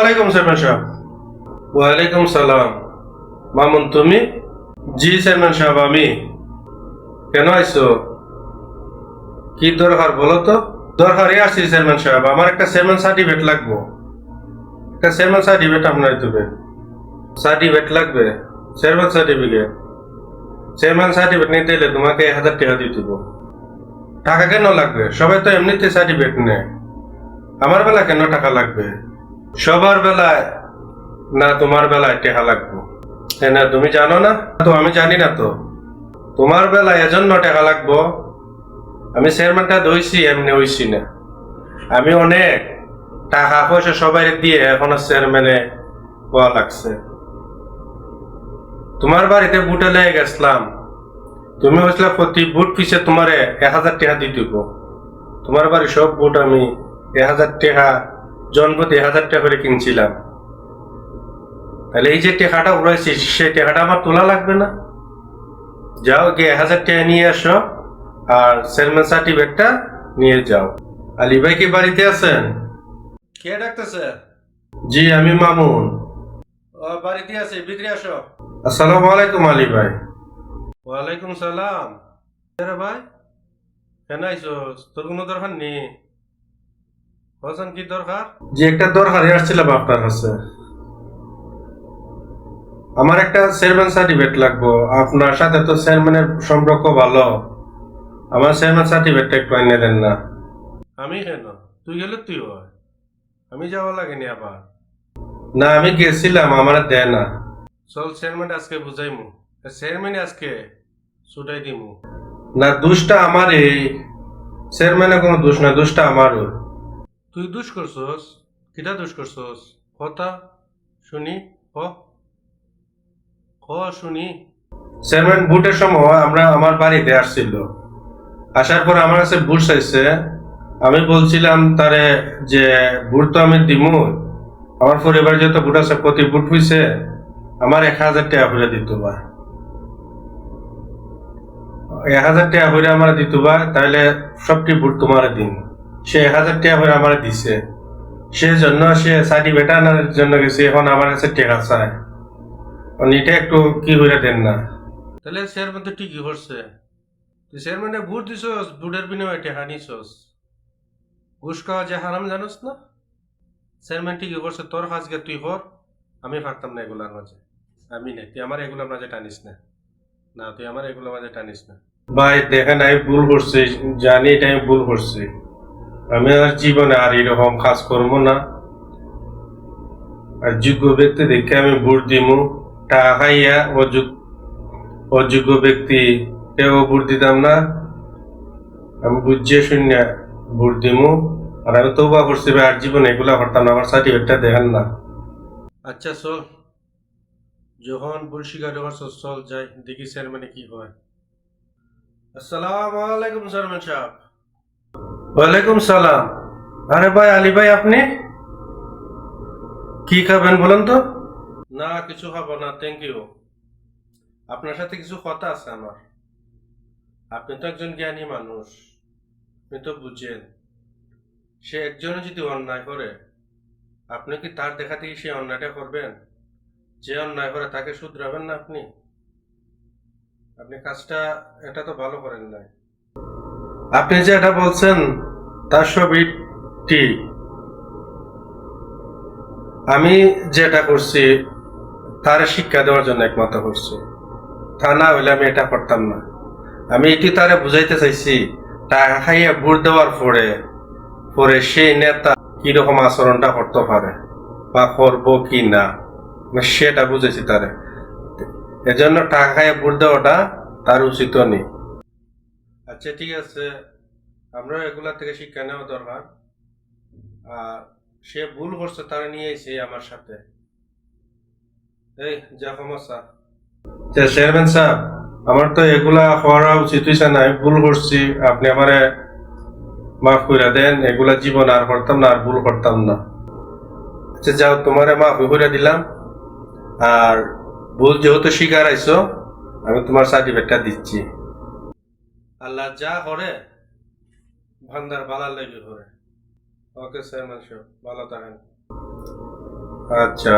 আলাইকুম সাহেব। ওয়ালাইকুম সালাম। মামুন, তুমি? জি, চেয়ারম্যান সাহেব, আমি। কেন কি দরকার বলো তো? আসছি সাহেব। আমার একটা চেয়ারম্যান সার্টিফিকেট লাগবো। একটা সার্টিফিকেট আপনার দেবে সার্টিফিকেট লাগবে। চেয়ারম্যান সার্টিফিকেট চেয়ারম্যান সার্টিফিকেট নিতে এলে তোমাকে এক হাজার টাকা দিয়ে দেবো টাকা কেন লাগবে? সবাই তো এমনিতে সার্টিফিকেট নেয়। আমার বেলা কেন টাকা লাগবে? সবার বেলায়, না তোমার বেলায় টাকা লাগবে। হ্যাঁ না, তুমি জানো না? তো, আমি জানি না তো। তোমার বেলায় এজন্য টাকা লাগবো। আমি চেয়ারম্যানটা দইছি এমনি হইছি না। আমি অনেক টাকা পয়সা সবাই দিয়ে এখনও চেয়ারম্যানে হওয়া লাগছে। তোমার বাড়িতে বুটে লেগে গেছিলাম। তুমি হয়েছিল প্রতি বুট পিছে তোমারে এক হাজার টাকা দিয়ে দিব। তোমার বাড়ি সব বুট আমি এক হাজার টাকা জন প্রতি এক হাজার টাকা করে কিনছিলাম। তাহলে এই যে টাকাটা উড়াইছি সেই টাকাটা আমার তোলা লাগবে না? যাও গিয়ে হাজার টাকা নিয়ে আসো আর চেয়ারম্যান সার্টিফিকেটটা নিয়ে যাও। আলী ভাই কি বাড়িতে আছেন? কে ডাকতেছে? জি আমি মামুন। ও বাড়িতে আছে ভিতরে আসো। আসসালামু আলাইকুম আলী ভাই। ওয়ালাইকুম সালাম। ভাই কেন আইছো তোর কোনো দরকার নেই। বলছেন কি দরকার? যে একটা দরকার আসছিলাম আপনার কাছে। আমার একটা চেয়ারম্যান সার্টিফিকেট লাগবো। আপনার সাথে তো চেয়ারম্যানের সম্পর্ক ভালো। আমার চেয়ারম্যান সার্টিফিকেটটা একটু এনে দেন না। আমি কেন? তুই গেলে তুই হয়। আমি যাওয়া লাগেনি আবার। না আমি গেছিলাম আমার দেয় না। চল চেয়ারম্যান আজকে বুঝাইমু। চেয়ারম্যান আজকে ছুটাই দিমু। না দুষ্টা আমারই। চেয়ারম্যানের কোনো দোষ না দোষটা আমারও। তুই দুষ করছস? কিটা দুষ করছস? কথা শুনি হ হ শুনি। চেয়ারম্যান, বুটের সময় আমরা আমার বাড়িতে আসছিল। আসার পর আমার কাছে বুট চাইছে। আমি বলছিলাম, তারে যে বুট তো আমি দিমু। আমার পরিবার যত বুট আছে, প্রতি বুট হইছে, আমার এক হাজার টাকা করে দিত বা এক হাজার টাকা করে আমার দিত বা তাহলে সবটি বুট তোমার দিন সে এক হাজার টাকা করে আমার দিছে। সে জন্য সে সার্টিফিকেট আনার জন্য গেছে, এখন আমার কাছে টাকা চায়। এটা একটু কি করে দেন না। তাহলে চেয়ারম্যান তো ঠিকই করছে। চেয়ারম্যানে ভোট দিছস, ভোটের বিনিময়ে টাকা নিছস। ঘুষ খাওয়া যে হারাম জানোস না? চেয়ারম্যান ঠিকই করছে, তোর কাজকে তুই কর। আমি পারতাম না এগুলার মাঝে। আমি না, তুই আমার এগুলোর মাঝে টানিস না। না, তুই আমার এগুলোর মাঝে টানিস না। ভাই, দেখেন, আমি ভুল করছি। জানি এটা আমি ভুল করছি। আমি আর জীবনে আর এরকম কাজ করব না। আর যোগ্য ব্যক্তি দেখে আমি ভোট দিমু। টাকা খাইয়া অযোগ্য ব্যক্তি কেউ ভোট দিতাম না। আমি বুঝিয়ে শূন্য ভোট দিমু। আর আমি তৌবা করছি আর জীবনে এগুলা করতাম না, আমার সার্টিফিকেটটা দেখেন না। আচ্ছা চল যখন ভুল স্বীকার করছ চল যাই দেখি চেয়ারম্যানে কি হয়। আসসালামু আলাইকুম চেয়ারম্যান সাহেব। ওয়ালাইকুম সালাম। আরে ভাই, আলী ভাই, আপনি? কি খাবেন বলেন তো? না, কিছু খাব না থ্যাংক ইউ আপনার সাথে কিছু কথা আছে আমার। আপনি তো একজন জ্ঞানী মানুষ, আপনি তো বুঝেন। সে একজনে যদি অন্যায় করে, আপনি কি তার দেখা থেকে সে অন্যায়টা করবেন? যে অন্যায় করে তাকে শুধরাবেন না আপনি? আপনি কাজটা, এটা তো ভালো করেন নাই। আপনি যে এটা বলছেন তার ঠিক। আমি যেটা করছি, তার শিক্ষা দেওয়ার জন্য একমাত্র করছি। তা না হইলে আমি এটা করতাম না। আমি এটি তারে বুঝাইতে চাইছি, টাকা খাইয়া ভোট দেওয়ার পরে পরে সেই নেতা কীরকম আচরণটা করতে পারে, বা করব কি না? সেটা বুঝেছি তারে। এজন্য টাকা খাইয়া ভোট দেওয়াটা তার উচিত নেই। আচ্ছা ঠিক আছে। আমরা এগুলা থেকে শিক্ষা নেওয়া দরকার। আর সে ভুল করছে, তারা নিয়ে এসে আমার সাথে। এই, যা সমস্যা চেয়ারম্যান সাহেব, আমার তো এগুলা করা উচিত হয়েছে না, আমি ভুল করছি। আপনি আমারে মাফ করে দেন, এগুলা জীবন আর করতাম না, আর ভুল করতাম না। আচ্ছা যাও, তোমারে মাফ করে দিলাম। আর ভুল যেহেতু শিকার আইছো, আমি তোমার সার্টিফিকেটটা দিচ্ছি। আল্লাহ যা করে ভান্ডার বালার লেগে করে ওকে স্যার মানুষ ভালো থাকেন। আচ্ছা।